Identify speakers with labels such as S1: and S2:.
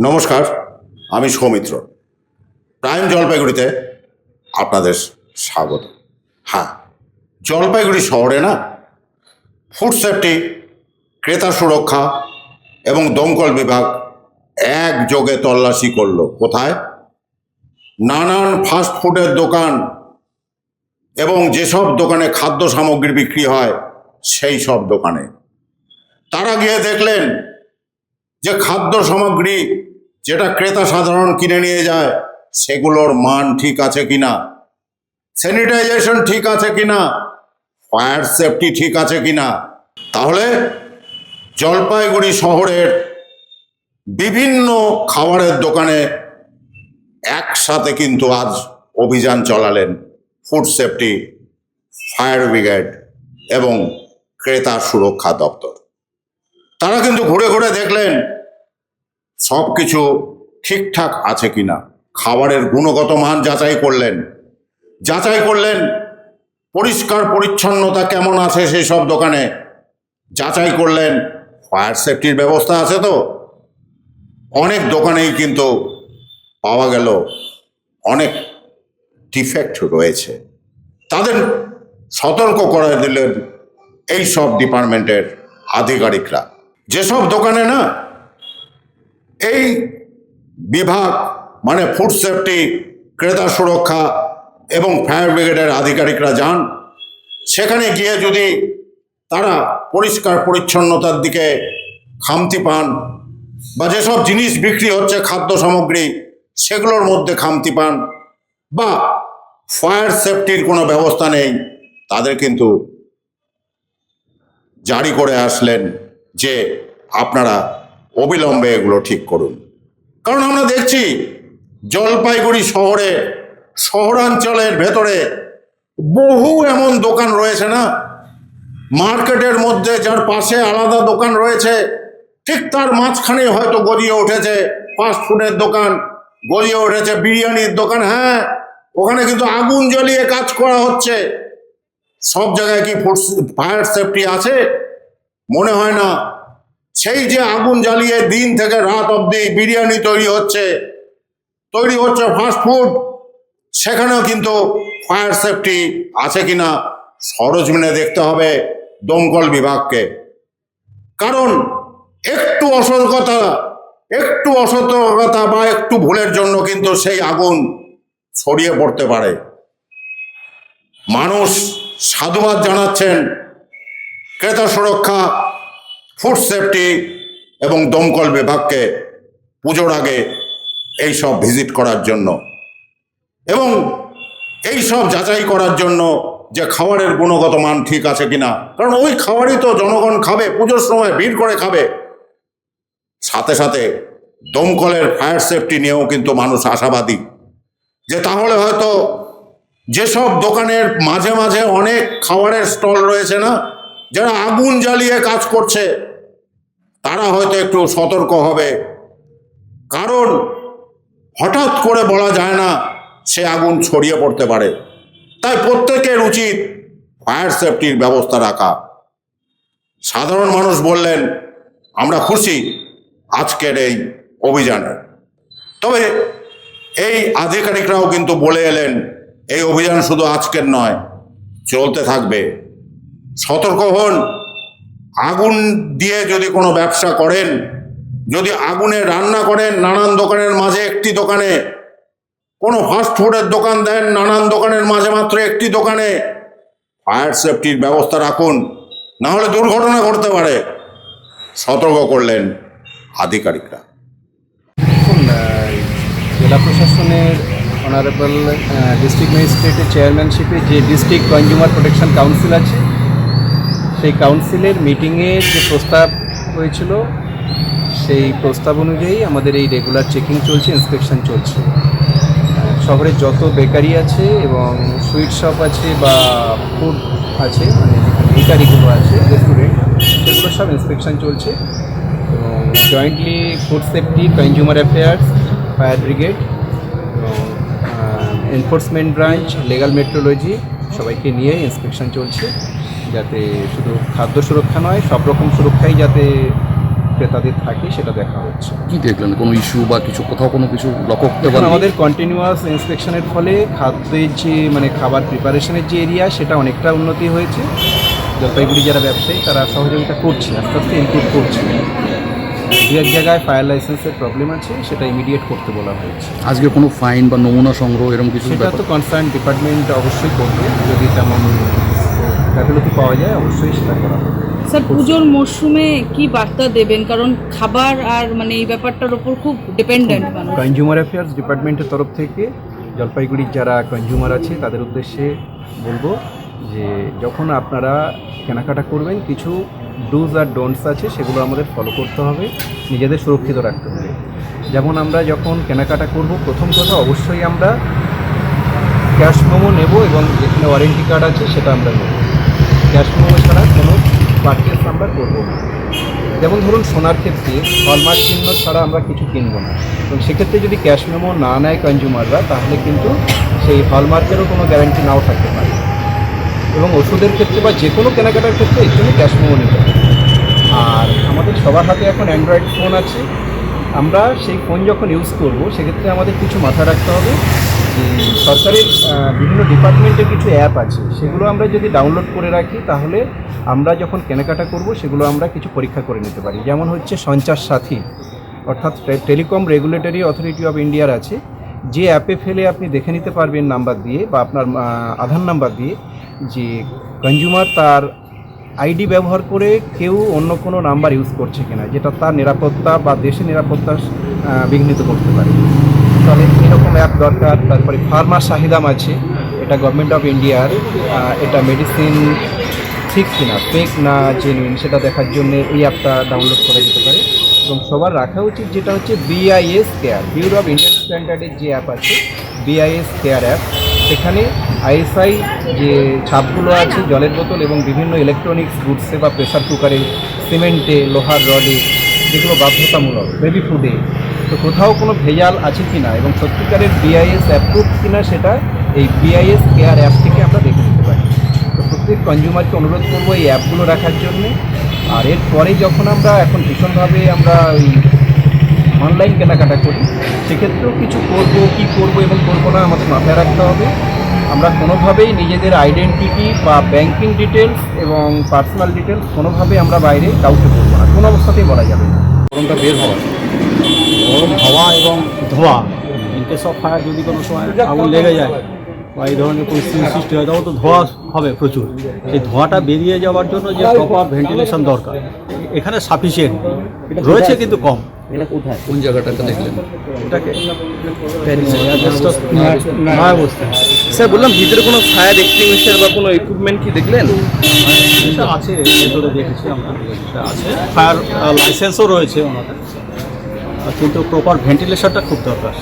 S1: নমস্কার, আমি সৌমিত্র। প্রাইম জলপাইগুড়িতে আপনাদের স্বাগত। হ্যাঁ জলপাইগুড়ি শহরে না, ফুড সেফটি, ক্রেতা সুরক্ষা এবং দমকল বিভাগ একযোগে তল্লাশি করল। কোথায়? নানান ফাস্ট ফুডের দোকান এবং যেসব দোকানে খাদ্য সামগ্রী বিক্রি হয়, সেই সব দোকানে। তারা গিয়ে দেখলেন যে খাদ্য সামগ্রী যেটা ক্রেতা সাধারণ কিনে নিয়ে যায়, সেগুলোর মান ঠিক আছে কিনা? স্যানিটাইজেশন ঠিক আছে কিনা? ফায়ার সেফটি ঠিক আছে কিনা? তাহলে জলপাইগুড়ি শহরের বিভিন্ন খাবারের দোকানে একসাথে কিন্তু আজ অভিযান চালালেন ফুড সেফটি ফায়ার ব্রিগেড এবং ক্রেতা সুরক্ষা দপ্তর। তারা কিন্তু ঘুরে ঘুরে দেখলেন সব কিছু ঠিকঠাক আছে কিনা? খাবারের গুণগত মান যাচাই করলেন। যাচাই করলেন, পরিষ্কার পরিচ্ছন্নতা কেমন আছে সেই সব দোকানে? যাচাই করলেন, ফায়ার সেফটির ব্যবস্থা আছে তো? অনেক দোকানেই কিন্তু পাওয়া গেল, অনেক ডিফেক্ট রয়েছে। তাদের সতর্ক করে দিলেন এই সব ডিপার্টমেন্টের আধিকারিকরা। যেসব দোকানে না এই বিভাগ মানে ফুড সেফটি ক্রেতা সুরক্ষা এবং ফায়ার ব্রিগেডের আধিকারিকরা যান। সেখানে গিয়ে যদি তারা পরিষ্কার পরিচ্ছন্নতার দিকে খামতি পান বা যেসব জিনিস বিক্রি হচ্ছে, খাদ্য সামগ্রী, সেগুলোর মধ্যে খামতি পান বা ফায়ার সেফটির কোনো ব্যবস্থা নেই, তাদের কিন্তু জারি করে আসলেন যে আপনারা অবিলম্বে এগুলো ঠিক করুন। কারণ আমরা দেখছি জলপাইগুড়ি শহরে, শহরাঞ্চলের ভেতরে বহু এমন দোকান রয়েছে না? মার্কেটের মধ্যে যার পাশে আলাদা দোকান রয়েছে, ঠিক তার মাঝখানে হয়তো গড়িয়ে উঠেছে ফাস্ট ফুডের দোকান গড়িয়ে উঠেছে বিরিয়ানির দোকান হ্যাঁ ওখানে কিন্তু আগুন জ্বলিয়ে কাজ করা হচ্ছে। সব জায়গায় কি ফায়ার সেফটি আছে? মনে হয় না। সেই যে আগুন জ্বালিয়ে দিন থেকে রাত অবধি বিরিয়ানি তৈরি হচ্ছে তৈরি হচ্ছে ফাস্টফুড সেখানেও কিন্তু ফায়ার সেফটি আছে কিনা সরজমিনে দেখতে হবে দমকল বিভাগকে। কারণ একটু অসতর্কতা একটু অসতর্কতা বা একটু ভুলের জন্য কিন্তু সেই আগুন ছড়িয়ে পড়তে পারে। মানুষ সাধুবাদ জানাচ্ছেন, ক্রেতা সুরক্ষা ফুড সেফটি এবং দমকল বিভাগকে পুজোর আগে এই সব ভিজিট করার জন্য। এবং এই সব যাচাই করার জন্য যে খাবারের গুণগত মান ঠিক আছে কিনা, কারণ ওই খাবারই তো জনগণ খাবে, পুজোর সময় ভিড় করে খাবে। সাথে সাথে দমকলের ফায়ার সেফটি নিয়েও কিন্তু মানুষ আশাবাদী। যে তাহলে হয়তো যেসব দোকানের মাঝে মাঝে অনেক খাবারের স্টল রয়েছে না, যারা আগুন জ্বালিয়ে কাজ করছে তারা হয়তো একটু সতর্ক হবে। কারণ হঠাৎ করে বলা যায় না সে আগুন ছড়িয়ে পড়তে পারে। তাই প্রত্যেকের উচিত ফায়ার সেফটির ব্যবস্থা রাখা। সাধারণ মানুষ বললেন, আমরা খুশি আজকের এই অভিযানে। তবে এই আধিকারিকরাও কিন্তু বলে এলেন, এই অভিযান শুধু আজকের নয়, চলতে থাকবে। সতর্ক হন আগুন দিয়ে যদি কোনো ব্যবসা করেন, যদি আগুনে রান্না করেন নানান দোকানের মাঝে একটি দোকানে, কোনো ফাস্ট ফুডের দোকান দেন নানান দোকানের মাঝে মাত্র একটি দোকানে ফায়ার সেফটির ব্যবস্থা রাখুন, না হলে দুর্ঘটনা ঘটতে পারে। সতর্ক করলেন আধিকারিকরা।
S2: জেলা প্রশাসনের অনারেবল ডিস্ট্রিক্ট ম্যাজিস্ট্রেটের চেয়ারম্যানশিপে যে ডিস্ট্রিক্ট কনজিউমার প্রোটেকশন কাউন্সিল আছে সেই কাউন্সিলের মিটিংয়ের যে প্রস্তাব হয়েছিল, সেই প্রস্তাব অনুযায়ী আমাদের এই রেগুলার চেকিং চলছে ইন্সপেকশন চলছে। শহরে যত বেকারি আছে এবং সুইট শপ আছে বা ফুড আছে মানে বেকারিগুলো আছে রেস্টুরেন্ট সেগুলো সব ইন্সপেকশন চলছে। এবং jointly food safety consumer affairs fire brigade এবং এনফোর্সমেন্ট ব্রাঞ্চ লিগাল মেট্রোলজি সবাইকে নিয়ে ইন্সপেকশন চলছে। যাতে শুধু খাদ্য সুরক্ষা নয় সব রকম সুরক্ষাই যাতে ক্রেতাদের থাকে সেটা দেখা হচ্ছে।
S3: কি দেখলেন? কোনো ইস্যু বা কিছু কোথাও কোনো কিছু লক্ষ্য করতে
S2: আমাদের কন্টিনিউয়াস ইন্সপেকশনের ফলে খাদ্যের যে মানে খাবার প্রিপারেশনের যে এরিয়া সেটা অনেকটা উন্নতি হয়েছে। জলপাইগুড়ি যারা ব্যবসায়ী তারা সহযোগিতা করছে আস্তে আস্তে ইমপ্রুভ করছে দু এক জায়গায় ফায়ার লাইসেন্সের প্রবলেম আছে সেটা ইমিডিয়েট করতে বলা হয়েছে।
S3: আজকে কোনো ফাইন বা নমুনা সংগ্রহ এরকম কিছু
S2: সেটা তো কনসার্ন ডিপার্টমেন্ট অবশ্যই করবে যদি তেমন গাফিলতি পাওয়া যায়? অবশ্যই সেটা করা হবে।
S4: স্যার পুজোর মরশুমে কি বার্তা দেবেন? কারণ খাবার আর মানে এই ব্যাপারটার ওপর খুব ডিপেন্ডেন্ট
S2: কনজিউমার অ্যাফেয়ার্স ডিপার্টমেন্টের তরফ থেকে জলপাইগুড়ির যারা কনজিউমার আছে তাদের উদ্দেশ্যে বলব যে যখন আপনারা কেনাকাটা করবেন কিছু ডুজ আর ডোন্টস আছে সেগুলো আমাদের ফলো করতে হবে নিজেদের সুরক্ষিত রাখতে হবে। যেমন আমরা যখন কেনাকাটা করব প্রথম কথা অবশ্যই আমরা ক্যাশ মেমো নেব এবং যেখানে ওয়ারেন্টি কার্ড আছে সেটা আমরা নেব। ক্যাশ মেমো ছাড়া কোনো পারচেস আমরা করব না। যেমন ধরুন সোনার ক্ষেত্রে হলমার্ক চিহ্ন ছাড়া আমরা কিছু কিনবো না। এবং সেক্ষেত্রে যদি ক্যাশ মেমো না নেয় কনজিউমাররা তাহলে কিন্তু সেই হলমার্কেরও কোনো গ্যারান্টি নাও থাকতে পারে। এবং ওষুধের ক্ষেত্রে বা যে কোনো কেনাকাটার ক্ষেত্রে এর জন্য ক্যাশ মেমো নিতে হবে। আর আমাদের সবার হাতে এখন অ্যান্ড্রয়েড ফোন আছে। আমরা সেই ফোন যখন ইউজ করব, সেক্ষেত্রে আমাদের কিছু মাথায় রাখতে হবে। যে সরকারের বিভিন্ন ডিপার্টমেন্টের কিছু অ্যাপ আছে, সেগুলো আমরা যদি ডাউনলোড করে রাখি, তাহলে আমরা যখন কেনাকাটা করব, সেগুলো আমরা কিছু পরীক্ষা করে নিতে পারি। যেমন হচ্ছে সঞ্চার সাথী, অর্থাৎ টেলিকম রেগুলেটরি অথরিটি অফ ইন্ডিয়ার আছে। যে অ্যাপে ফেলে আপনি দেখে নিতে পারবেন নাম্বার দিয়ে, বা আপনার আধার নাম্বার দিয়ে, যে কনজিউমার তার আইডি ব্যবহার করে কেউ অন্য কোনো নাম্বার ইউজ করছে কিনা, যেটা তার নিরাপত্তা বা দেশের নিরাপত্তা বিঘ্নিত করতে পারে। তাহলে এরকম অ্যাপ দরকার। তারপরে ফার্মা শাহিদাম আছে। এটা গভর্নমেন্ট অফ ইন্ডিয়ার এটা মেডিসিন ঠিক কিনা ফেক না জেনুইন সেটা দেখার জন্য এই অ্যাপটা ডাউনলোড করা যেতে পারে। এবং সবার রাখা উচিত যেটা হচ্ছে BIS care bureau of Indian স্ট্যান্ডার্ডের যে অ্যাপ আছে বিআইএস কেয়ার অ্যাপ সেখানে আইএসআই যে ছাপগুলো আছে, জলের বোতল এবং বিভিন্ন ইলেকট্রনিক্স গুডসে বা প্রেসার কুকারে সিমেন্টে লোহার রডে যেগুলো বাধ্যতামূলক বেবি ফুডে তো কোথাও কোনো ভেজাল আছে কি না এবং সত্যিকারের বিআইএস অ্যাপ্রুভ কি না সেটা এই বিআইএস কেয়ার অ্যাপ থেকে আমরা দেখে নিতে পারি। তো প্রত্যেক কনজিউমারকে অনুরোধ করব এই অ্যাপগুলো রাখার জন্যে। আর এরপরে যখন আমরা এখন ভীষণভাবে আমরা ওই অনলাইন কেনাকাটা করি, সেক্ষেত্রেও কিছু করব, কি করব এবং করব না আমাদের মাথায় রাখতে হবে। আমরা কোনোভাবেই নিজেদের আইডেন্টিটি বা ব্যাংকিং ডিটেলস এবং পার্সোনাল ডিটেলস কোনোভাবে আমরা বাইরে কাউকে বলব না। কোনো অবস্থাতেই বলা যাবে না।
S3: গরমটা বের হওয়ার।
S5: গরম হাওয়া এবং ধোঁয়া। ইন কেস অফ ফায়ার যদি কোনো সময় আগুন লেগে যায় বা এই ধরনের পরিস্থিতি সৃষ্টি হয় তখন তো ধোঁয়া হবে প্রচুর। সেই ধোঁয়াটা বেরিয়ে যাওয়ার জন্য যে প্রপার ভেন্টিলেশন দরকার এখানে সাফিসিয়েন্ট রয়েছে কিন্তু কম।
S3: কোন জায়গাটাতে দেখলেন?
S6: স্যার বললাম ভিতরে কোনো ফায়ার এক্সটিংগুইশার বা কোনো ইকুইপমেন্ট কি দেখলেন?
S5: আছে ভেতরে দেখেছি আমরা। আছে। ফায়ার লাইসেন্সও রয়েছে ওনাদের। কিন্তু প্রপার ভেন্টিলেশনটা খুব দরকার।